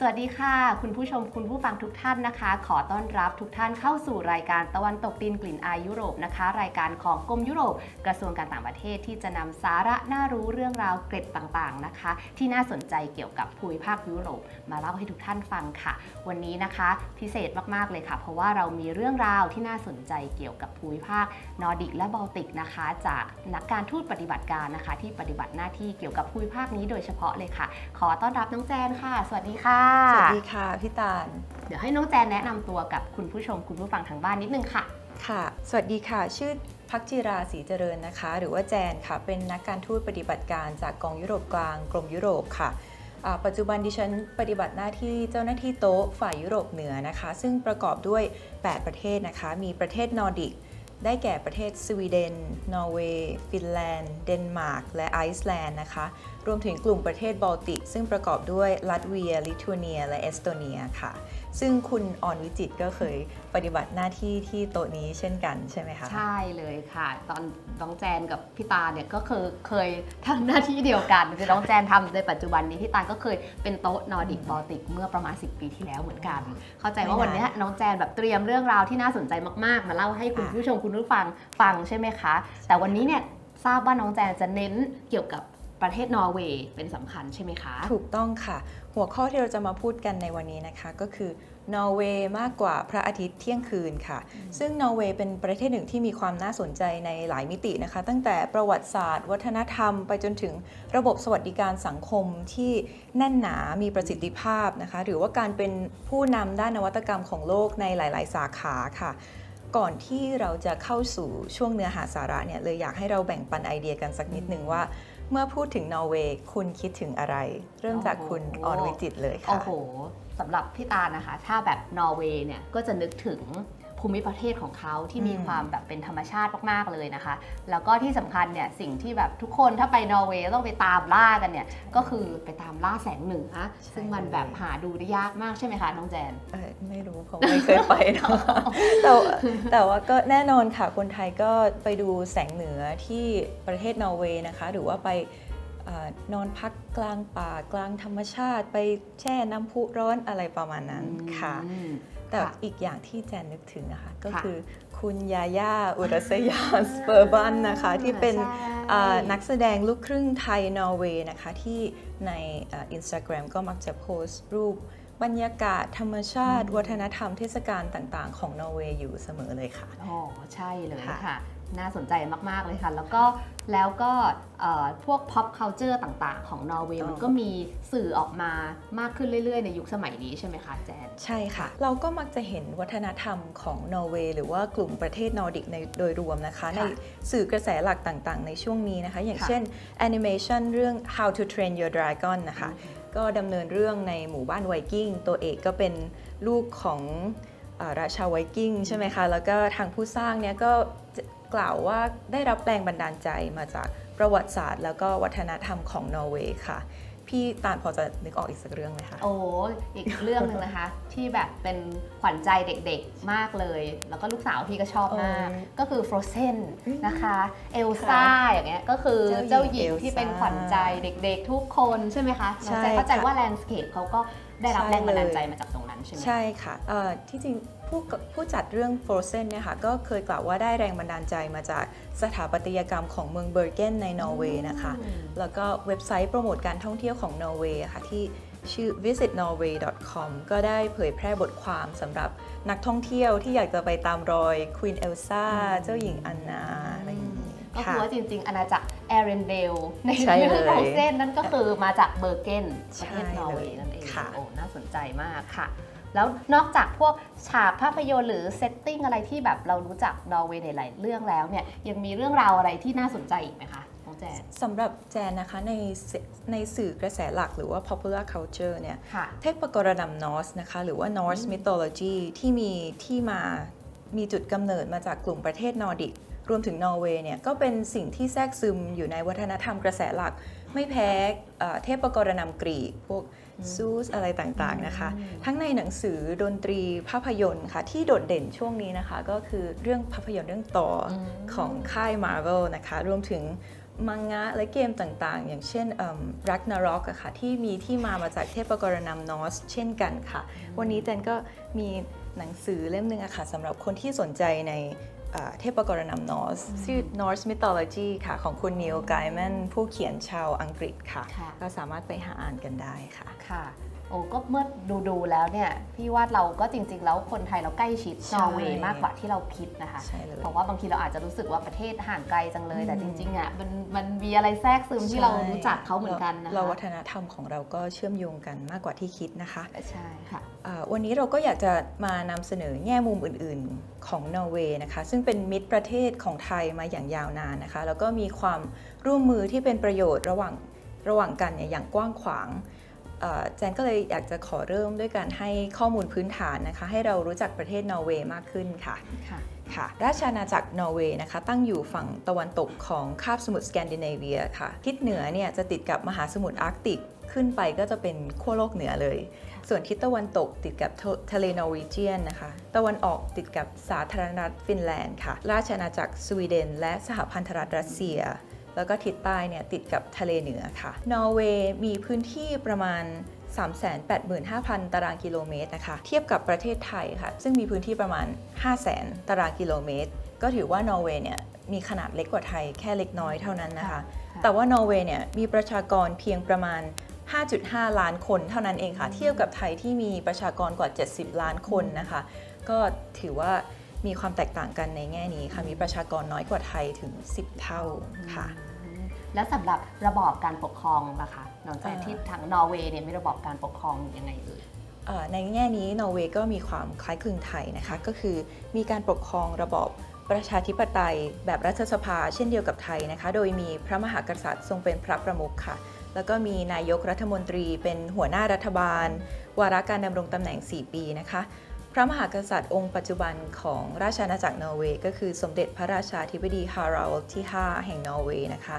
สวัสดีค่ะ คุณผู้ชมคุณผู้ฟังทุกท่านนะคะ ขอต้อนรับทุกท่านเข้าสู่รายการตะวันตกดินกลิ่นอายยุโรปนะคะ รายการของกรมยุโรป กระทรวงการต่างประเทศที่จะนำสาระน่ารู้เรื่องราวเกร็ดต่างๆนะคะ ที่น่าสนใจเกี่ยวกับภูมิภาคยุโรป มาเล่าให้ทุกท่านฟังค่ะ วันนี้นะคะพิเศษมากๆเลยค่ะ เพราะว่าเรามีเรื่องราวที่น่าสนใจเกี่ยวกับภูมิภาคนอร์ดิกและบอลติกนะคะ จากนักการทูตปฏิบัติการนะคะ ที่ปฏิบัติหน้าที่เกี่ยวกับภูมิภาคนี้โดยเฉพาะเลยค่ะ ขอต้อนรับน้องแจนค่ะ สวัสดีค่ะสวัสดีค่ะพี่ตาล เดี๋ยวให้น้องแจนแนะนำตัวกับคุณผู้ชมคุณผู้ฟังทางบ้านนิดนึงค่ะ ค่ะ สวัสดีค่ะ ชื่อพักจิราศรีเจริญนะคะ หรือว่าแจนค่ะ เป็นนักการทูตปฏิบัติการจากกองยุโรปกลางกรมยุโรปค่ะอ่าปัจจุบันดิฉันปฏิบัติหน้าที่เจ้าหน้าที่โต๊ะฝ่ายยุโรปเหนือนะคะ ซึ่งประกอบด้วย 8 ประเทศนะคะ มีประเทศนอร์ดิก ได้แก่ประเทศสวีเดน นอร์เวย์ ฟินแลนด์ เดนมาร์ก และไอซ์แลนด์นะคะ รวมถึงกลุ่มประเทศบอลติก ซึ่งประกอบด้วยลัตเวีย ลิทัวเนีย และเอสโตเนียค่ะ ซึ่งคุณออนวิจิตก็เคยปฏิบัติหน้าที่ที่โต๊ะนี้เช่นกันใช่ไหมคะใช่เลยค่ะ ตอนน้องแจนกับพี่ตาเนี่ยก็เคยเคยทำหน้าที่เดียวกันคือน้องแจนทำในปัจจุบันนี้พี่ตาก็เคยเป็นโต๊ะนอร์ดิกบอลติกเมื่อประมาณ 10 ปีที่แล้วเหมือนกัน เข้าใจว่าวันนี้น้องแจนแบบเตรียมเรื่องราวที่น่าสนใจมากๆ มาเล่าให้คุณผู้ชมคุณผู้ฟังฟังใช่ไหมคะ แต่วันนี้เนี่ยทราบว่าน้องแจนจะเน้นเกี่ยวกับ ประเทศนอร์เวย์เป็นสำคัญใช่ไหมคะ ถูกต้องค่ะ หัวข้อที่เราจะมาพูดกันในวันนี้นะคะก็คือนอร์เวย์มากกว่าพระอาทิตย์เที่ยงคืนค่ะ ซึ่งนอร์เวย์เป็นประเทศหนึ่งที่มีความน่าสนใจในหลายมิตินะคะ ตั้งแต่ประวัติศาสตร์ วัฒนธรรม ไปจนถึงระบบสวัสดิการสังคมที่แน่นหนา มีประสิทธิภาพนะคะ หรือว่าการเป็นผู้นำด้านนวัตกรรมของโลกในหลาย ๆ สาขาค่ะก่อนที่เราจะเข้าสู่ช่วงเนื้อหาสาระเนี่ยเลยอยากให้เราแบ่งปันไอเดียกันสักนิดหนึ่งว่า เมื่อพูดถึงนอร์เวย์คุณคิดถึงอะไร เริ่มจากคุณโอ้โหออนวิจิตรเลยโอ้ค่ะโหสำหรับพี่ตานะคะ ถ้าแบบนอร์เวย์เนี่ยก็จะนึกถึง ภูมิประเทศของเขาที่มีอืมความแบบเป็นธรรมชาติมากๆเลยนะคะ แล้วก็ที่สำคัญเนี่ยสิ่งที่แบบทุกคนถ้าไปนอร์เวย์ต้องไปตามล่ากันเนี่ยก็คือไปตามล่าแสงเหนือซึ่งมันแบบหาดูได้ยากมากใช่ไหมคะน้องแจนเอ่อไม่รู้เพราะไม่เคยไปเนอะแต่ว่าแต่ว่าก็แน่นอนค่ะคนไทยก็ไปดูแสงเหนือที่ประเทศนอร์เวย์นะคะหรือว่าไปเอ่อนอนพักกลางป่ากลางธรรมชาติ ไปแช่น้ำพุร้อนอะไรประมาณนั้นค่ะอืม แต่ค่ะอีกอย่างที่แจนนึกถึงนะคะ ก็ค่ะคือคุณยาย่าอุรัสยาสเปอร์บันนะคะ ที่เป็นใช่อ่านักแสดงลูกครึ่งไทยนอร์เวย์นะคะ ที่ในอินสตาแกรมก็มักจะโพสต์รูปบรรยากาศธรรมชาติ วัฒนธรรมเทศกาลต่างๆ ของนอร์เวย์อยู่เสมอเลยค่ะ อ๋อ ใช่เลยค่ะค่ะ น่าสนใจมาก ๆ เลยค่ะ แล้วก็แล้วก็เอ่อพวก pop culture ต่างๆ ของนอร์เวย์อ๋อมันก็มีสื่อออกมามากขึ้นเรื่อย ๆ ในยุคสมัยนี้ใช่ไหมคะแจน ใช่ค่ะ เราก็มักจะเห็นวัฒนธรรมของนอร์เวย์หรือว่ากลุ่มประเทศนอร์ดิกในโดยรวมนะคะ ในสื่อกระแสหลักต่างๆ ในช่วงนี้นะคะ อย่างค่ะเช่นแอนิเมชันเรื่อง How to Train Your Dragon นะคะ ก็ดำเนินเรื่องในหมู่บ้านไวกิ้งตัวเอกก็เป็นลูกของเอ่อราชาไวกิ้งใช่ไหมคะ แล้วก็ทางผู้สร้างเนี่ยก็จะ กล่าวว่าได้รับแรงบันดาลใจมาจากประวัติศาสตร์ แล้วก็วัฒนธรรมของนอร์เวย์ค่ะ พี่ตาลพอจะนึกออกอีกสักเรื่องไหมคะ โอ้อีกเรื่องหนึ่งนะคะ ที่แบบเป็นขวัญใจเด็กๆมากเลย แล้วก็ลูกสาวพี่ก็ชอบมากโอ้ก็คือ Frozen อืมนะคะ เอลซ่าอย่างเงี้ยก็คือเจ้าหญิงเจ้าหญิงที่เป็นเอลซ่าขวัญใจเด็กๆทุกคนใช่ไหมคะน้องแจนใช่เข้าใจค่ะว่าแลนด์สเคปเขาก็ได้รับใช่แรงบันดาลเลยใจมาจากตรงนั้นใช่ไหม ใช่ค่ะเอ่อที่จริงผู้กผู้จัดเรื่อง Frozen เนี่ยค่ะก็เคยกล่าวว่าได้แรงบันดาลใจมาจากสถาปัตยกรรมของเมืองเบอร์เกนในนอร์เวย์นะคะ อืม แล้วก็เว็บไซต์โปรโมทการท่องเที่ยวของนอร์เวย์อะค่ะที่ชื่อ visitnorway.com ก็ได้เผยแพร่บทความสำหรับนักท่องเที่ยวที่อยากจะไปตามรอย Queen Elsa อืมเจ้าหญิงอันนาอะไรอย่างนี้ก็คืค่ะ อว่าจริงๆ อาณาจักรแอเรนเดลในใช่เรื่องเลยโรเซนนั่นก็คือมาจากเบอร์เกนประเทศใช่นอร์เวย์เลยนั่นเอง ค่ะ โอ้น่าสนใจมากค่ะ แล้วนอกจากพวกฉากภาพยนตร์หรือเซตติ้งอะไรที่แบบเรารู้จักนอร์เวย์ในหลายเรื่องแล้วเนี่ยยังมีเรื่องราวอะไรที่น่าสนใจอีกไหมคะน้องแจน สำหรับแจนนะคะในเสในสื่อกระแสหลักหรือว่า popular culture เนี่ยค่ะ เทพกรนำนอร์สนะคะหรือว่า Norse mythology ที่มีที่มามีจุดกำเนิดมาจากกลุ่มประเทศนอร์ดิก รวมถึงนอร์เวย์เนี่ยก็เป็นสิ่งที่แทรกซึมอยู่ในวัฒนธรรมกระแสหลัก ไม่แพ้เอ่อเทพกรนำกรีกพวกซูสอะไรต่างๆนะคะอืมทั้งในหนังสือดนตรีภาพยนตร์ค่ะ ที่โดดเด่นช่วงนี้นะคะ ก็คือเรื่องภาพยนตร์เรื่องต่ออมของค่าย Marvel นะคะ รวมถึงมังงะและเกมต่างๆ อย่างเช่นรักนารอกอะค่ะ ที่มีที่มามาจากเทพกรนำนอร์สเช่นกันค่ะ วันนี้เจนก็มีหนังสือเล่มหนึ่งอะค่ะสำหรับคนที่สนใจใน เอ่อเทพกรนำนอร์สชื่อ Norse Mythology ค่ะ ของคุณนิวไกแมนผู้เขียนชาวอังกฤษค่ะ ค่ะ ก็สามารถไปหาอ่านกันได้ค่ะ ค่ะ โอ้ก็เมื่อดูดูๆแล้วเนี่ยพี่ว่าเราก็จริง ๆ แล้วคนไทยเราใกล้ชิดใช่ นอร์เวย์มากกว่าที่เราคิดนะคะ ใช่เลย เพราะว่าบางทีเราอาจจะรู้สึกว่าประเทศห่างไกลจังเลย อืม แต่จริงๆอะมันมันมีอะไรแทรกซึมที่เรารู้จักเขาเหมือนกันนะคะเราวัฒนธรรมของเราก็เชื่อมโยงกันมากกว่าที่คิดนะคะ ใช่ค่ะ อ่าวันนี้เราก็อยากจะมานำเสนอแง่มุมอื่นๆของนอร์เวย์นะคะ ซึ่งเป็นมิตรประเทศของไทยมาอย่างยาวนานนะคะ แล้วก็มีความร่วมมือที่เป็นประโยชน์ระหว่างระหว่างกันเนี่ยอย่างกว้างขวางอ่าแจนก็เลยอยากจะขอเริ่มด้วยการให้ข้อมูลพื้นฐานนะคะ ให้เรารู้จักประเทศนอร์เวย์มากขึ้นค่ะค่ะค่ะราชอาณาจักรนอร์เวย์นะคะตั้งอยู่ฝั่งตะวันตกของคาบสมุทรสแกนดิเนเวียค่ะทิศเหนือเนี่ยจะติดกับมหาสมุทรอาร์กติก ขึ้นไปก็จะเป็นขั้วโลกเหนือเลย ส่วนทิศตะวันตกติดกับทะทะเลนอร์วีเจียนนะคะ ตะวันออกติดกับสาธารณรัฐฟินแลนด์ค่ะ ราชอาณาจักรสวีเดน และสหพันธรัฐรัสเซีย แล้วก็ทิศใต้เนี่ยติดกับทะเลเหนือค่ะ นอร์เวย์มีพื้นที่ประมาณ385,000 ตารางกิโลเมตรนะคะ เทียบกับประเทศไทยค่ะ ซึ่งมีพื้นที่ประมาณ 500,000 ตารางกิโลเมตร ก็ถือว่านอร์เวย์เนี่ยมีขนาดเล็กกว่าไทยแค่เล็กน้อยเท่านั้นนะคะค่ะแต่ว่านอร์เวย์เนี่ยมีประชากรเพียงประมาณ 5.5 ล้านคนเท่านั้นเองค่ะ เทียบกับไทยที่มีประชากรกว่า 70 ล้านคนนะคะ ก็ถือว่ามีความแตกต่างกันในแง่นี้ค่ะ มีประชากรน้อยกว่าไทยถึง 10 เท่าค่ะอืมแล้วสำหรับระบอบการปกครองนะคะน้องแจนอ่าที่ทางนอร์เวย์เนี่ยมีระบอบการปกครองยังไงเอ่ยเอ่อในแง่นี้นอร์เวย์ก็มีความคล้ายคลึงไทยนะคะ ก็คือมีการปกครองระบอบประชาธิปไตยแบบรัฐสภาเช่นเดียวกับไทยนะคะ โดยมีพระมหากษัตริย์ทรงเป็นพระประมุขค่ะ แล้วก็มีนายกรัฐมนตรีเป็นหัวหน้ารัฐบาล วาระการดำรงตำแหน่ง 4 ปีนะคะ พระมหากษัตริย์องค์ปัจจุบันของราชอาณาจักรนอร์เวย์ก็คือสมเด็จพระราชาธิบดีฮาราลที่ 5 แห่งนอร์เวย์นะคะ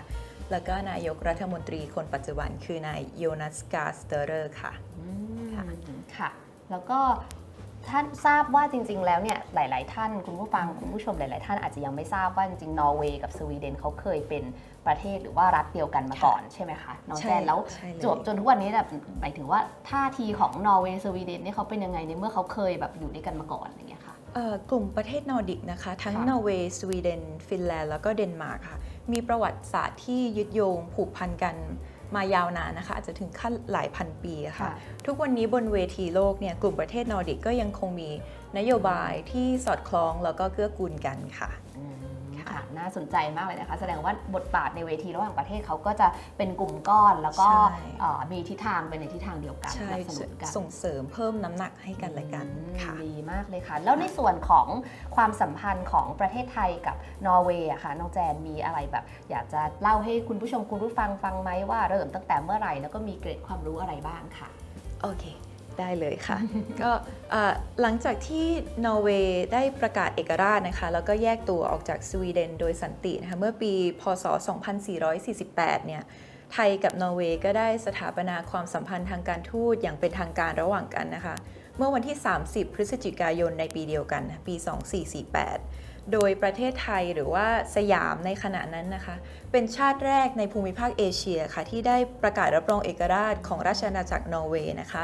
แล้วก็นายกรัฐมนตรีคนปัจจุบันคือนายโยนัสกาสเตอร์ค่ะอืมค่ะค่ะ แล้วก็ท่านทราบว่าจริง ๆ แล้วเนี่ยหลาย ๆ ท่านคุณผู้ฟังคุณผู้ชมหลาย ๆ ท่านอาจจะยังไม่ทราบว่าจริงๆนอร์เวย์กับสวีเดนเขาเคยเป็น ประเทศหรือว่ารัฐเดียวกันมาก่อนใช่ไหมคะน้องใช่แจนแล้วใช่เลยจวบจนทุกวันนี้แบบหมายถึงว่าท่าทีของนอร์เวย์สวีเดนเนี่ยเขาเป็นยังไงในเมื่อเขาเคยแบบอยู่ด้วยกันมาก่อนอย่างเงี้ยค่ะเอ่อกลุ่มประเทศนอร์ดิกนะคะ ทั้งค่ะนอร์เวย์สวีเดนฟินแลนด์แล้วก็เดนมาร์กค่ะ มีประวัติศาสตร์ที่ยึดโยงผูกพันกันมายาวนานนะคะอาจจะถึงขั้นหลายพันปีอะค่ะ ทุกวันนี้บนเวทีโลกเนี่ยกลุ่มประเทศนอร์ดิกก็ยังคงมีนโยบายที่สอดคล้องแล้วก็เกื้อกูลกันค่ะอืม ค่ะค่ะ น่าสนใจมากเลยนะคะ แสดงว่าบทบาทในเวทีระหว่างประเทศเขาก็จะเป็นกลุ่มก้อน แล้วก็ใช่ เอ่อมีทิศทางไปในทิศทางเดียวกันใช่สนับสนุนกันส่งเสริมเพิ่มน้ำหนักให้กันและกันอืมค่ะ ดีมากเลยค่ะ แล้วในส่วนของความสัมพันธ์ของประเทศไทยกับนอร์เวย์อะค่ะน้องแจนมีอะไรแบบ อยากจะเล่าให้คุณผู้ชมคุณผู้ฟังฟังไหมว่าเริ่มตั้งแต่เมื่อไหร่แล้วก็มีเกร็ดความรู้อะไรบ้างค่ะ โอเค ได้เลยค่ะ ก็หลังจากที่นอร์เวย์ได้ประกาศเอกราชนะคะ แล้วก็แยกตัวออกจากสวีเดนโดยสันตินะคะเมื่อปี พศ 2448 เนี่ยไทยกับนอร์เวย์ก็ได้สถาปนาความสัมพันธ์ทางการทูตอย่างเป็นทางการระหว่างกันนะคะ เมื่อวันที่ 30 พฤศจิกายนในปีเดียวกัน ปี 2448 โดยประเทศไทยหรือว่าสยามในขณะนั้นนะคะ เป็นชาติแรกในภูมิภาคเอเชียค่ะที่ได้ประกาศรับรองเอกราชของราชอาณาจักรนอร์เวย์นะคะ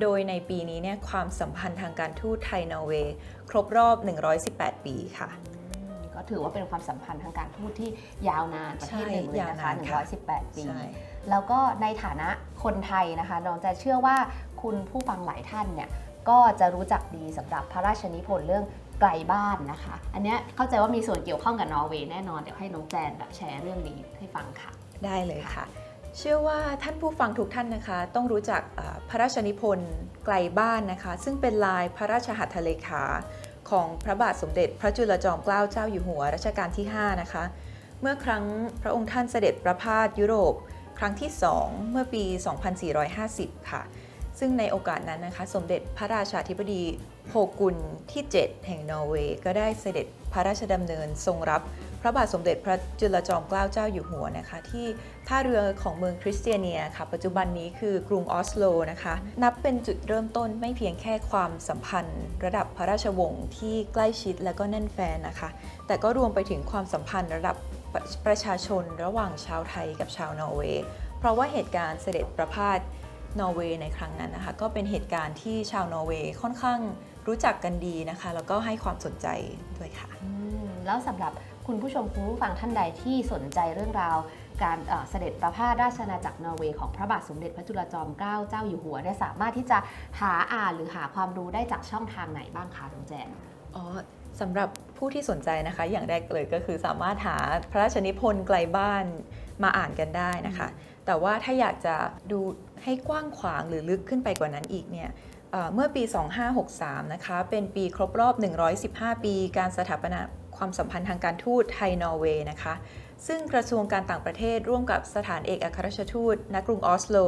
โดยในปีนี้เนี่ยความสัมพันธ์ทางการทูตไทยนอร์เวย์ครบรอบ 118 ปีค่ะอืมก็ถือว่าเป็นความสัมพันธ์ทางการทูตที่ยาวนานประเทศหนึ่งเลยนะคะใช่ยาวนานค่ะ118 ปีใช่แล้วก็ในฐานะคนไทยนะคะน้องจะเชื่อว่าคุณผู้ฟังหลายท่านเนี่ยก็จะรู้จักดีสำหรับพระราชนิพนธ์เรื่องไกลบ้านนะคะ อันเนี้ยเข้าใจว่ามีส่วนเกี่ยวข้องกับนอร์เวย์แน่นอน เดี๋ยวให้น้องแจนแบบแชร์เรื่องนี้ให้ฟังค่ะ ได้เลยค่ะ เชื่อว่าท่านผู้ฟังทุกท่านนะคะ ต้องรู้จักพระราชนิพนธ์ไกลบ้านนะคะ ซึ่งเป็นลายพระราชหัตถเลขาของพระบาทสมเด็จพระจุลจอมเกล้าเจ้าอยู่หัวรัชกาลที่ 5 นะคะ เมื่อครั้งพระองค์ท่านเสด็จประพาสยุโรป ครั้งที่ 2 เมื่อปี 2450 ค่ะ ซึ่งในโอกาสนั้นนะคะ สมเด็จพระราชาธิบดีโฮกุลที่ 7 แห่งนอร์เวย์ก็ได้เสด็จพระราชดำเนินทรงรับ พระบาทสมเด็จพระจุลจอมเกล้าเจ้าอยู่หัวนะคะ ที่ท่าเรือของเมืองคริสเตียเนียค่ะ ปัจจุบันนี้คือกรุงออสโลนะคะ นับเป็นจุดเริ่มต้นไม่เพียงแค่ความสัมพันธ์ ระดับพระราชวงศ์ที่ใกล้ชิดและก็แน่นแฟนนะคะ แต่ก็รวมไปถึงความสัมพันธ์ระดับประประชาชนระหว่างชาวไทยกับชาวนอร์เวย์เพราะว่าเหตุการณ์เสด็จประพาสนอร์เวย์ในครั้งนั้นนะคะ ก็เป็นเหตุการณ์ที่ชาวนอร์เวย์ค่อนข้างรู้จักกันดีนะคะ แล้วก็ให้ความสนใจด้วยค่ะแล้วสำหรับ คุณผู้ชมคุณผู้ฟังท่านใดที่สนใจเรื่องราว การเอ่อเสด็จประพาสราชอาณาจักรนอร์เวย์ของพระบาทสมเด็จพระจุลจอมเกล้าเจ้าอยู่หัวเนี่ยสามารถที่จะหาอ่านหรือหาความรู้ได้จากช่องทางไหนบ้างคะน้องแจนอ๋อสำหรับผู้ที่สนใจนะคะ อย่างแรกเลยก็คือสามารถหาพระราชนิพนธ์ไกลบ้านมาอ่านกันได้นะคะ แต่ว่าถ้าอยากจะดูให้กว้างขวางหรือลึกขึ้นไปกว่านั้นอีกเนี่ยเอ่อเมื่อปี 2563 นะคะ เป็นปีครบรอบ 115 ปี การสถาปนา ความสัมพันธ์ทางการทูตไทยนอร์เวย์นะคะ ซึ่งกระทรวงการต่างประเทศร่วมกับสถานเอกอัครราชทูตณกรุงออสโล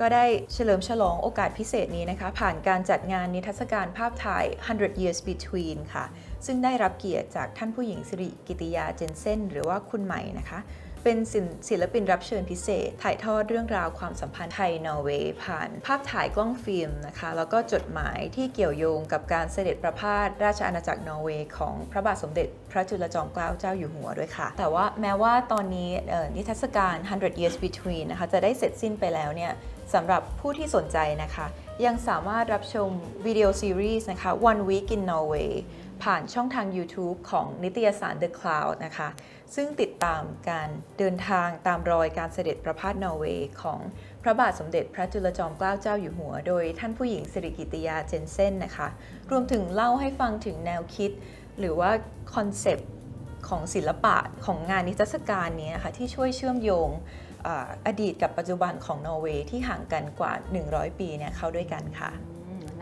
ก็ได้เฉลิมฉลองโอกาสพิเศษนี้นะคะ ผ่านการจัดงานนิทรรศการภาพถ่าย 100 years between ค่ะ ซึ่งได้รับเกียรติจากท่านผู้หญิงสิริกิติยาเจนเซนหรือว่าคุณใหม่นะคะ เป็นศิลศิลปินรับเชิญพิเศษ ถ่ายทอดเรื่องราวความสัมพันธ์ไทยนอร์เวย์ผ่าน ภาพถ่ายกล้องฟิล์มนะคะ แล้วก็จดหมายที่เกี่ยวโยงกับการเสด็จประพาสราชอาณาจักรนอร์เวย์ของพระบาทสมเด็จพระจุลจอมเกล้าเจ้าอยู่หัวด้วยค่ะ แต่ว่าแม้ว่าตอนนี้นิทรรศการ 100 years between นะคะจะได้เสร็จสิ้นไปแล้วเนี่ยสำหรับผู้ที่สนใจนะคะ ยังสามารถรับชมวิดีโอซีรีส์นะคะ One Week in Norway ผ่านช่องทาง YouTube ของนิตยสาร The Cloud นะคะ ซึ่งติดตามการเดินทางตามรอยการเสด็จประพาสนอร์เวย์ของพระบาทสมเด็จพระจุลจอมเกล้าเจ้าอยู่หัว โดยท่านผู้หญิงสิริกิติยาเจนเซนนะคะ รวมถึงเล่าให้ฟังถึงแนวคิด หรือว่าคอนเซปต์ของศิลปะของงานนิทรรศการนี้นะคะที่ช่วยเชื่อมโยงออดีตกับปัจจุบันของนอร์เวย์ที่ห่างกันกว่า 100 ปีเนี่ยเข้าด้วยกันค่ะ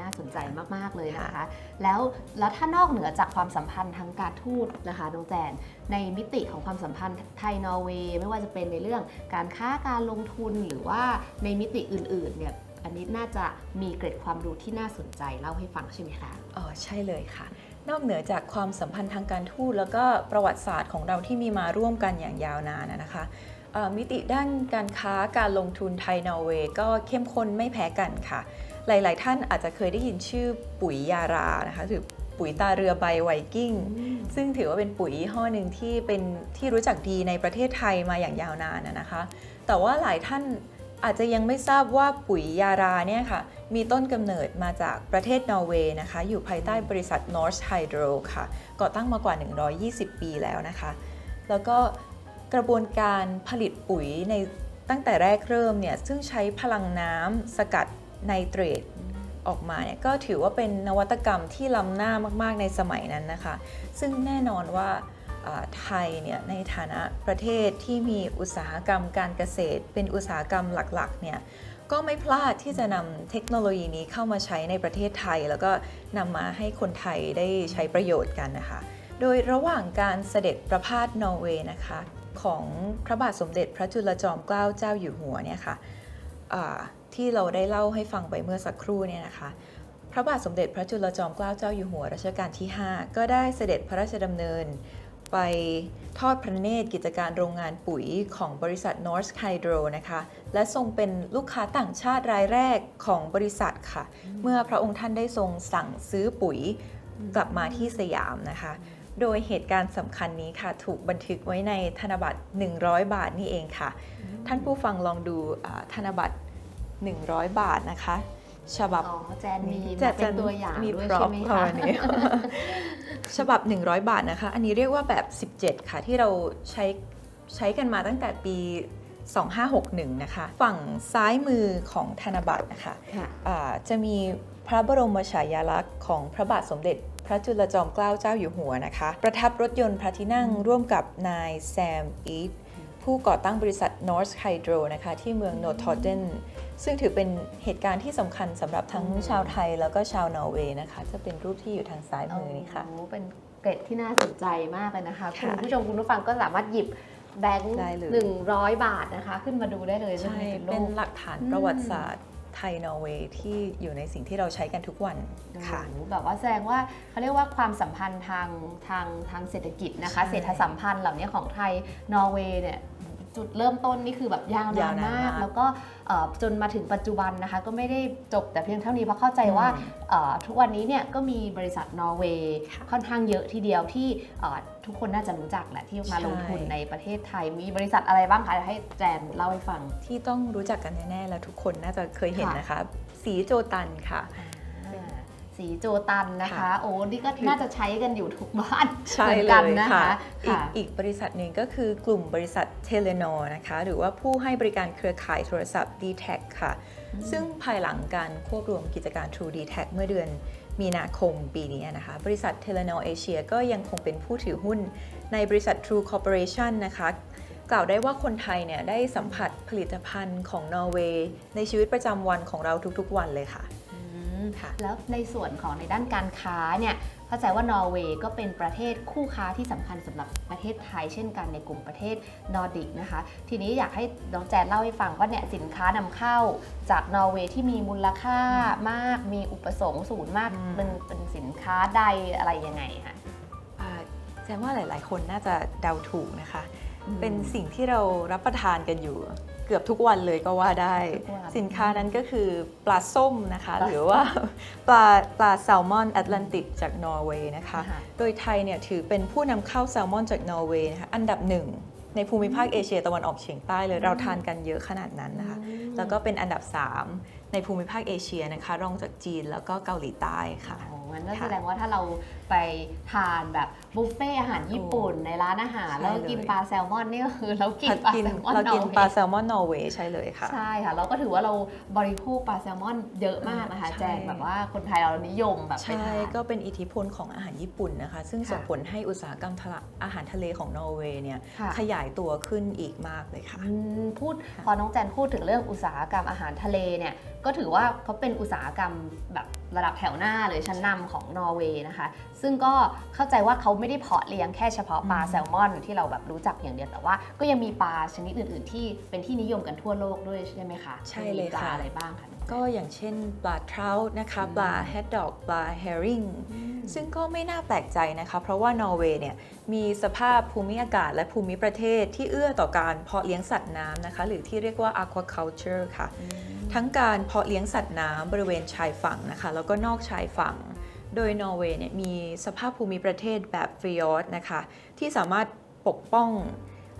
น่าสนใจมาก ๆ เลยนะคะ แล้วแล้วถ้านอกเหนือจากความสัมพันธ์ทางการทูตนะคะน้องแจนในมิติของความสัมพันธ์ไทยนอร์เวย์ไม่ว่าจะเป็นในเรื่องการค้าการลงทุนหรือว่าในมิติอื่นๆเนี่ยอันนี้น่าจะมีเกร็ดความรู้ที่น่าสนใจเล่าให้ฟังใช่ไหมคะอ๋อใช่เลยค่ะ นอกเหนือจากความสัมพันธ์ทางการทูตแล้วก็ประวัติศาสตร์ของเราที่มีมาร่วมกันอย่างยาวนานนะนะคะเอ่อมิติด้านการค้าการลงทุนไทยนอร์เวย์ก็เข้มข้นไม่แพ้กันค่ะ หลาย ๆ ท่านอาจจะเคยได้ยินชื่อปุ๋ยยารานะคะหรือปุ๋ยตาเรือใบไวกิ้ง ซึ่งถือว่าเป็นปุ๋ยยี่ห้อหนึ่งที่เป็นที่รู้จักดีในประเทศไทยมาอย่างยาวนานนะนะคะ แต่ว่าหลายท่านอาจจะยังไม่ทราบว่าปุ๋ยยาราเนี่ยค่ะ มีต้นกำเนิดมาจากประเทศนอร์เวย์นะคะ อยู่ภายใต้บริษัท North Hydro ค่ะ ก่อตั้งมากว่า 120 ปีแล้วนะคะ แล้วก็กระบวนการผลิตปุ๋ยในตั้งแต่แรกเริ่มเนี่ย ซึ่งใช้พลังน้ำสกัด ไนเตรตออกมาเนี่ยก็ถือว่าเป็นนวัตกรรมที่ล้ำหน้ามากๆในสมัยนั้นนะคะ ซึ่งแน่นอนว่าไทยเนี่ยในฐานะประเทศที่มีอุตสาหกรรมการเกษตร เป็นอุตสาหกรรมหลักๆเนี่ยก็ไม่พลาดที่จะนำเทคโนโลยีนี้เข้ามาใช้ในประเทศไทย แล้วก็นำมาให้คนไทยได้ใช้ประโยชน์กันนะคะ โดยระหว่างการเสด็จประพาสนอร์เวย์นะคะของพระบาทสมเด็จพระจุลจอมเกล้าเจ้าอยู่หัวเนี่ยค่ะอ่า ที่เราได้เล่าให้ฟังไปเมื่อสักครู่เนี่ยนะคะ พระบาทสมเด็จพระจุลจอมเกล้าเจ้าอยู่หัวรัชกาลที่ 5 ก็ได้เสด็จพระราชดำเนิน ไปทอดพระเนตรกิจการโรงงานปุ๋ยของบริษัท North Hydro นะคะ และทรงเป็นลูกค้าต่างชาติรายแรกของบริษัทค่ะ เมื่อพระองค์ท่านได้ทรงสั่งซื้อปุ๋ยกลับมาที่สยามนะคะ โดยเหตุการณ์สำคัญนี้ค่ะ ถูกบันทึกไว้ในธนบัตร 100 บาทนี่เองค่ะ ท่านผู้ฟังลองดูธนบัตร 100 บาทนะคะ ฉบับอ๋อแจนมีจะมาเป็นตัวอย่างมีด้วยพร็อใช่พไหมค่ะคะวันนี้ฉบับ 100 บาทนะคะ อันนี้เรียกว่าแบบ 17 ค่ะ ที่เราใช้ใช้กันมาตั้งแต่ปี 2561 นะคะ ฝั่งซ้ายมือของธนบัตรนะคะค่ะอ่าจะมีพระบรมฉายาลักษณ์ของพระบาทสมเด็จพระจุลจอมเกล้าเจ้าอยู่หัวนะคะ ประทับรถยนต์พระที่นั่งร่วมกับนายแซมอีฟ ผู้ก่อตั้งบริษัท North Hydro นะคะที่เมือง n o r t h o r d e n ซึ่งถือเป็นเหตุการณ์ที่สำคัญสำหรับทั้งอืมชาวไทยแล้วก็ชาวนอร์เวย์นะคะ จะเป็นรูปที่อยู่ทางซ้ายมือนี้ค่ะ โอ้เป็นเกร็ดที่น่าสนใจมากเลยนะคะค่ะคุณผู้ชมคุณผู้ฟังก็สามารถหยิบแบงค์ได้เลยหนึ่งร้อยบาทนะคะ ขึ้นมาดูได้เลยใช่รื่องเป็นรูปหลักฐานประวัติศาสตร์ไทยนอร์เวย์ที่อยู่ในสิ่งที่เราใช้กันทุกวันค่ะโอ้โหแบบว่าแสดงว่าเขาเรียกว่าความสัมพันธ์ทางทางทางเศรษฐกิจนะคะใช่เศรษฐสัมพันธ์เหล่านี้ของไทยนอร์เวย์เนี่ย จุดเริ่มต้นนี่คือแบบยาวนายานวนานมากมากแล้วก็เอ่อจนมาถึงปัจจุบันนะคะก็ไม่ได้จบแต่เพียงเท่านี้เพราะเข้าใจว่าอืมเอ่อทุกวันนี้เนี่ยก็มีบริษัทนอร์เวย์ค่ะค่อนข้างเยอะทีเดียวที่เอ่อทุกคนน่าจะรู้จักแหละที่มาใช่ลงทุนในประเทศไทย มีบริษัทอะไรบ้างคะให้แจนเล่าให้ฟัง ที่ต้องรู้จักกันแน่ๆแล้วทุกคนน่าจะเคยเห็นค่ะ นะคะ สีโจตันค่ะ อ่า สีโจตันนะคะ ค่ะ โอ้นี่ก็น่าจะใช้กันอยู่ทุกบ้านใช่เหมือนเลกันยนะค่ะคะอีกค่ะ อีกบริษัทหนึ่งก็คือกลุ่มบริษัทเทเลนอนะคะ หรือว่าผู้ให้บริการเครือข่ายโทรศัพท์ d t แทค่ะ ซึ่งภายหลังการควบรวมกิจการ True d t แทเมื่อเดือนมีนาคมปีนี้นะคะ บริษัทเทเลนอเอเชียก็ยังคงเป็นผู้ถือหุ้นในบริษัท True Corporation นะคะ กล่าวได้ว่าคนไทยเนี่ยได้สัมผัสผลิตภัณฑ์ของนอร์เวย์ในชีวิตประจำวันของเราทุกๆวันเลยค่ะอืม ค่ะ แล้วในส่วนของในด้านการค้าเนี่ยเข้าใจว่านอร์เวย์ก็เป็นประเทศคู่ค้าที่สำคัญสำหรับประเทศไทย เช่นกันในกลุ่มประเทศนอร์ดิกนะคะ ทีนี้อยากให้น้องแจนเล่าให้ฟังว่าเนี่ยสินค้านำเข้าจากนอร์เวย์ที่มีมูลค่ามากมีอุปสงค์สูงมากอืมเป็นเป็นสินค้าใดอะไรยังไงคะอ่าแจ้ว่าหลาย ๆ คนน่าจะเดาถูกนะคะอืมเป็นสิ่งที่เรารับประทานกันอยู่ เกือบทุกวันเลยก็ว่าได้ทุกวันสินค้านั้นก็คือปลาส้มนะคะปลาหรือว่าปลาปลาแซลมอนแอตแลนติกจากนอร์เวย์นะคะค่ะโดยไทยเนี่ยถือเป็นผู้นำเข้าแซลมอนจากนอร์เวย์นะคะอันดับหนึ่งในภูมิภาคเอเชียตะวันออกเฉียงใต้เลยเราทานกันเยอะขนาดนั้นนะคะอืมแล้วก็เป็นอันดับ 3 ในภูมิภาคเอเชียนะคะ รองจากจีนแล้วก็เกาหลีใต้ค่ะอ๋องั้นก็ค่ะแสดงว่าถ้าเราไปทานแบบบุฟเฟ่อาหารญี่ปุ่นในร้านอาหาร ใช่แล้วก็กินเลย ปลาแซลมอนนี่ก็คือเรากินปลาแซลมอนเรากินอร์วย์ปลาแซลมอนนอร์เวย์ใช่เลยค่ะ ใช่ค่ะ เราก็ถือว่าเราบริโภคปลาแซลมอนเยอะมากนะคะ ใช่ แจงแบบว่าคนไทยเรานิยมแบบไปใช่ทาน ก็เป็นอิทธิพลของอาหารญี่ปุ่นนะคะ ซึ่งค่ะ ส่งผลให้อุตสาหกรรมทะละอาหารทะเลของนอร์เวย์เนี่ยค่ะ ขยายตัวขึ้นอีกมากเลยค่ะ อืมพูดค่ะพอน้องแจนพูดถึงเรื่องอุตสาหกรรมอาหารทะเลเนี่ยก็ถือว่าเขาเป็นอุตสาหกรรมแบบระดับแถวหน้าเลยชั้นนำของนอร์เวย์นะคะ ซึ่งก็เข้าใจว่าเขาไม่ได้เพาะเลี้ยงแค่เฉพาะปลาอืมแซลมอนที่เราแบบรู้จักอย่างเดียวแต่ว่า ก็ยังมีปลาชนิดอื่น ๆ ที่เป็นที่นิยมกันทั่วโลกด้วยใช่ไหมคะใช่เลยมีปลาค่ะอะไรบ้างคะน้องแจนก็อย่างเช่นปลาทราวนะคะอืมปลาแฮดดอกปลาแฮริงอืมซึ่งก็ไม่น่าแปลกใจนะคะ เพราะว่านอร์เวย์เนี่ยมีสภาพภูมิอากาศและภูมิประเทศที่เอื้อต่อการเพาะเลี้ยงสัตว์น้ำนะคะ หรือที่เรียกว่า aquaculture ค่ะ ทั้งการเพาะเลี้ยงสัตว์น้ำบริเวณชายฝั่งนะคะแล้วก็นอกชายฝั่ง โดยนอร์เวย์เนี่ยมีสภาพภูมิประเทศแบบฟริยอร์ดนะคะที่สามารถปกป้อง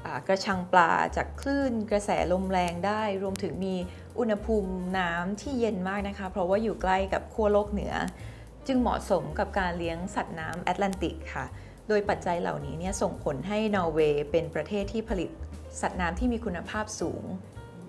อกระชังปลาจากคลื่นกระแสลมแรงได้ รวมถึงมีอุณหภูมิน้ำที่เย็นมากนะคะ เพราะว่าอยู่ใกล้กับขั้วโลกเหนือ จึงเหมาะสมกับการเลี้ยงสัตว์น้ำแอตแลนติกค่ะ โดยปัจจัยเหล่านี้เนี่ยส่งผลให้นอร์เวย์เป็นประเทศที่ผลิตสัตว์น้ำที่มีคุณภาพสูง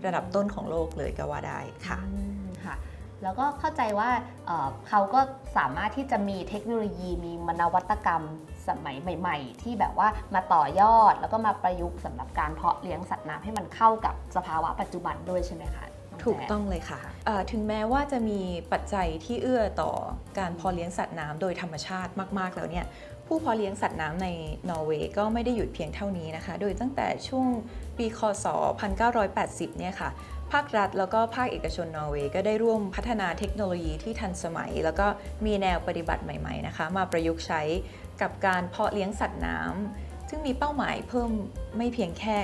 ระดับต้นของโลกเลยก็ว่าได้ค่ะอืมค่ะแล้วก็เข้าใจว่าเอ่อเขาก็สามารถที่จะมีเทคโนโลยีมีมนวัตกรรมสมัยใหม่ ๆ ที่แบบว่ามาต่อยอดแล้วก็มาประยุกต์สำหรับการเพาะเลี้ยงสัตว์น้ำให้มันเข้ากับสภาวะปัจจุบันด้วยใช่ไหมคะน้แจถูกต้องเลยค่ะเอ่อถึงแม้ว่าจะมีปัจจัยที่เอื้อต่อการเพาะเลี้ยงสัตว์น้ำโดยธรรมชาติมาก ๆ แล้วเนี่ย ผู้เพาะเลี้ยงสัตว์น้ำในนอร์เวย์ก็ไม่ได้หยุดเพียงเท่านี้นะคะ โดยตั้งแต่ช่วงปีคศ 1980 เนี่ยค่ะ ภาครัฐแล้วก็ภาคเอกชนนอร์เวย์ก็ได้ร่วมพัฒนาเทคโนโลยีที่ทันสมัย แล้วก็มีแนวปฏิบัติใหม่ๆนะคะ มาประยุกต์ใช้กับการเพาะเลี้ยงสัตว์น้ำซึ่งมีเป้าหมายเพิ่มไม่เพียงแค่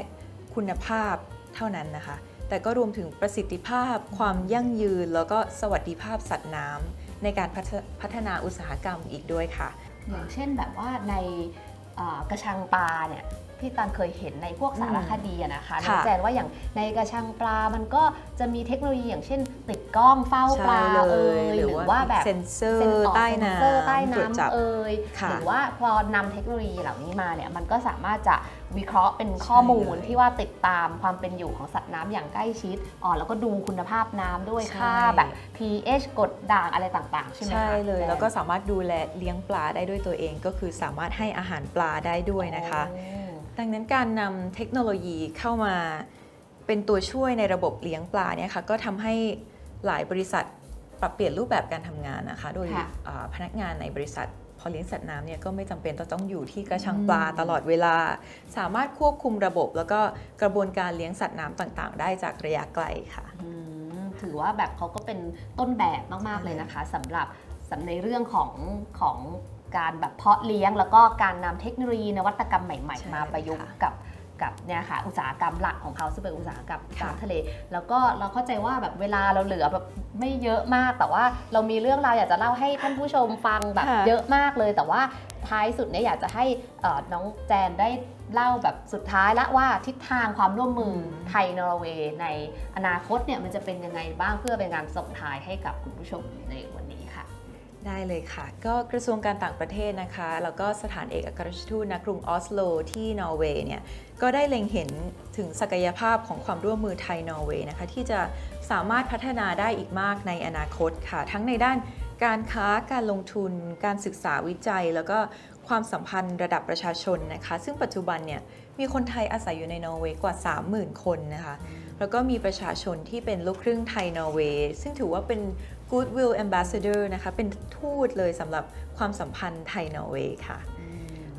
คุณภาพเท่านั้นนะคะ แต่ก็รวมถึงประสิทธิภาพ ความยั่งยืน แล้วก็สวัสดิภาพสัตว์น้ำในการพัฒพัฒนาอุตสาหกรรมอีกด้วยค่ะ อย่างเช่นแบบว่าในกระชังปลาเนี่ย ที่ตอนเคยเห็นในพวกสารคดีอะนะคะน้องค่ะแจนว่าอย่างในกระชังปลามันก็จะมีเทคโนโลยีอย่างเช่น ติดกล้องเฝ้าปลาใช่เอ่ยหหรืรืออว่าแบบเซ็นเซอเซ็นร์ออกใต้เซ็นน้เซอร์ใต้ำตรวจจับน้ำเอ่ยค่ะหรือว่าพอนำเทคโนโลยีเหล่านี้มาเนี่ยมันก็สามารถจะวิเคราะห์เป็นข้อมูลใช่เลยที่ว่าติดตามความเป็นอยู่ของสัตว์น้ำอย่างใกล้ชิดอ๋อแล้วก็ดูคุณภาพน้ำด้วยใช่ค่าแบบ pH กรดด่างอะไรต่างๆ ใช่ไหมคะใช่เลยจนแล้วก็สามารถดูแลเลี้ยงปลาได้ด้วยตัวเองก็คือสามารถให้อาหารปลาได้ด้วยนะคะอืม ดังนั้นการนำเทคโนโลยีเข้ามาเป็นตัวช่วยในระบบเลี้ยงปลาเนี่ยค่ะก็ทำให้หลายบริษัทปรับเปลี่ยนรูปแบบการทำงานนะคะ โดยค่ะอ่าพนักงานในบริษัทพอเลี้ยงสัตว์น้ำเนี่ยก็ไม่จำเป็นต้องต้องอยู่ที่กระชังปลาตลอดเวลา สามารถควบคุมระบบ แล้วก็กระบวนการเลี้ยงสัตว์น้ำต่างๆ ได้จากระยะไกลค่ะ อืมถือว่าแบบเขาก็เป็นต้นแบบมาก ๆ เลยนะคะสำหรับสำในเรื่องของของ การแบบเพาะเลี้ยง แล้วก็การนำเทคโนโลยีนวัตกรรมใหม่ใช่ๆมาประยุกต์ค่ะกับกับเนี่ยค่ะอุตสาหกรรมหลักของเขาซึ่งเป็นอุตสาหกรรมค่ะการทะเล แล้วก็เราเข้าใจว่าแบบเวลาเราเหลือแบบไม่เยอะมาก แต่ว่าเรามีเรื่องราวอยากจะเล่าให้ท่านผู้ชมฟังแบบค่ะเยอะมากเลย แต่ว่าท้ายสุดเนี่ยอยากจะให้เอ่อน้องแจนได้เล่าแบบสุดท้ายละว่าทิศทางความร่วมมือไทยนอร์เวย์ในอนาคตเนี่ยมันจะเป็นยังไงบ้างเพื่อเป็นการส่งท้ายให้กับคุณผู้ชมในวันนี้ค่ะ ได้เลยค่ะ ก็กระทรวงการต่างประเทศนะคะ แล้วก็สถานเอกอัครราชทูตณกรุงออสโล ที่นอร์เวย์เนี่ยก็ได้เล็งเห็นถึงศักยภาพของความร่วมมือไทยนอร์เวย์นะคะที่จะสามารถพัฒนาได้อีกมากในอนาคตค่ะ ทั้งในด้านการค้าการลงทุน การศึกษาวิจัย แล้วก็ความสัมพันธ์ระดับประชาชนนะคะ ซึ่งปัจจุบันเนี่ยมีคนไทยอาศัยอยู่ในนอร์เวย์กว่า 30,000 คนนะคะแล้วก็มีประชาชนที่เป็นลูกครึ่งไทยนอร์เวย์ซึ่งถือว่าเป็น Goodwill Ambassador นะคะ เป็นทูตเลยสำหรับความสัมพันธ์ไทยนอร์เวย์ค่ะ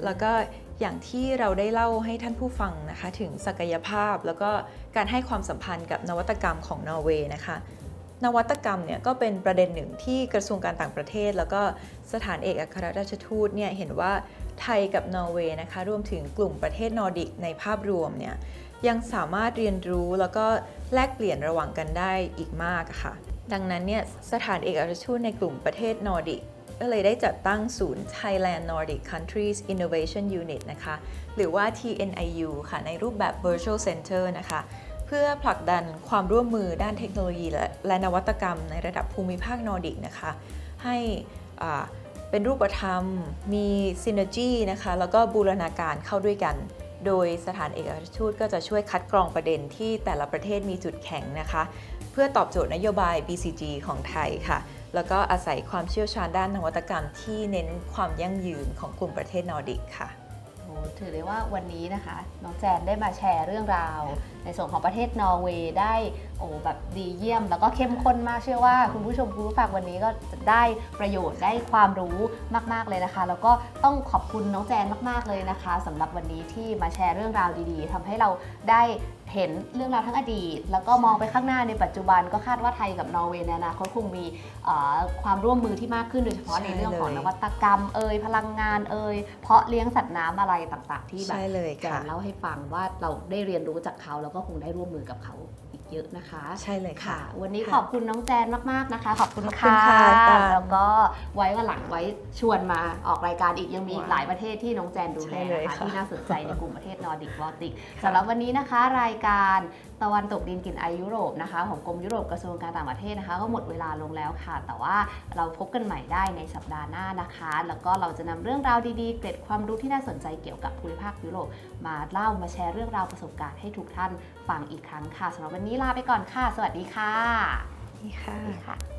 แล้วก็อย่างที่เราได้เล่าให้ท่านผู้ฟังนะคะ ถึงศักยภาพแล้วก็การให้ความสัมพันธ์กับนวัตกรรมของนอร์เวย์นะคะ นวัตกรรมเนี่ยก็เป็นประเด็นหนึ่งที่กระทรวงการต่างประเทศ แล้วก็สถานเอกอัครราชทูตเนี่ยเห็นว่าไทยกับนอร์เวย์นะคะรวมถึงกลุ่มประเทศนอร์ดิกในภาพรวมเนี่ยยังสามารถเรียนรู้แล้วก็แลกเปลี่ยนระหว่างกันได้อีกมากอะค่ะ ดังนั้นเนี่ยสถานเอกอัครราชทูตในกลุ่มประเทศนอร์ดิกก็เลยได้จัดตั้งศูนย์ Thailand Nordic Countries Innovation Unit นะคะ หรือว่า TNIU ค่ะ ในรูปแบบ Virtual Center นะคะ เพื่อผลักดันความร่วมมือด้านเทคโนโลยีและและนวัตกรรมในระดับภูมิภาคนอร์ดิกนะคะ ให้เป็นรูปธรรม มี Synergy นะคะ แล้วก็บูรณาการเข้าด้วยกัน โดยสถานเอกอัครราชทูตก็จะช่วยคัดกรองประเด็นที่แต่ละประเทศมีจุดแข็งนะคะ เพื่อตอบโจทย์นโยบาย BCG ของไทยค่ะ แล้วก็อาศัยความเชี่ยวชาญด้านนวัตกรรมที่เน้นความยั่งยืนของกลุ่มประเทศนอร์ดิกค่ะโอ้ถือได้ว่าวันนี้นะคะ น้องแจนได้มาแชร์เรื่องราว ในส่วนของประเทศนอร์เวย์ได้โอ้แบบดีเยี่ยม แล้วก็เข้มข้นมากเชื่อว่าคุณผู้ชมคุณผู้ฟังวันนี้ก็จะได้ประโยชน์ได้ความรู้มากๆเลยนะคะ แล้วก็ต้องขอบคุณน้องแจนมากๆเลยนะคะสำหรับวันนี้ที่มาแชร์เรื่องราวดีๆทำให้เราได้เห็นเรื่องราวทั้งอดีต แล้วก็มองไปข้างหน้าในปัจจุบันก็คาดว่าไทยกับนอร์เวย์ในอนาคตคงมีเอ่อความร่วมมือที่มากขึ้นโดยเฉพาะในเรื่องของใช่นเลยวัตกรรมเอ่ยพลังงานเอ่ยเพาะเลี้ยงสัตว์น้ำอะไรต่างๆ ที่แบบใช่เลยแจค่ะนเล่าให้ฟังว่าเราได้เรียนรู้จากเขาแล้วก็คงได้ร่วมมือกับเขาอีก เยอะนะคะ ใช่เลยค่ะค่ะวันนี้ค่ะขอบคุณน้องแจนมากๆนะคะ ขอบคุณขอบคุณค่ะค่ะ แล้วก็ไว้วันหลังไว้ชวนมาออกรายการอีกยังมีอีกว้าวหลายประเทศที่น้องแจนดูแลใช่เลยนะคะค่ะที่น่าสนใจในกลุ่มประเทศนอร์ดิกบอลติกค่ะสำหรับวันนี้นะคะ รายการ ตะวันตกดินกลิ่นไอยุโรปนะคะ ของกรมยุโรปกระทรวงการต่างประเทศนะคะ ก็หมดเวลาลงแล้วค่ะ แต่ว่าเราพบกันใหม่ได้ในสัปดาห์หน้านะคะ แล้วก็เราจะนำเรื่องราวดีๆ เกร็ดความรู้ที่น่าสนใจเกี่ยวกับภูมิภาคยุโรป มาเล่ามาแชร์เรื่องราวประสบการณ์ให้ทุกท่านฟังอีกครั้งค่ะสำหรับวันนี้ลาไปก่อนค่ะ สวัสดีค่ะนี่ค่ะสวัสดีค่ะ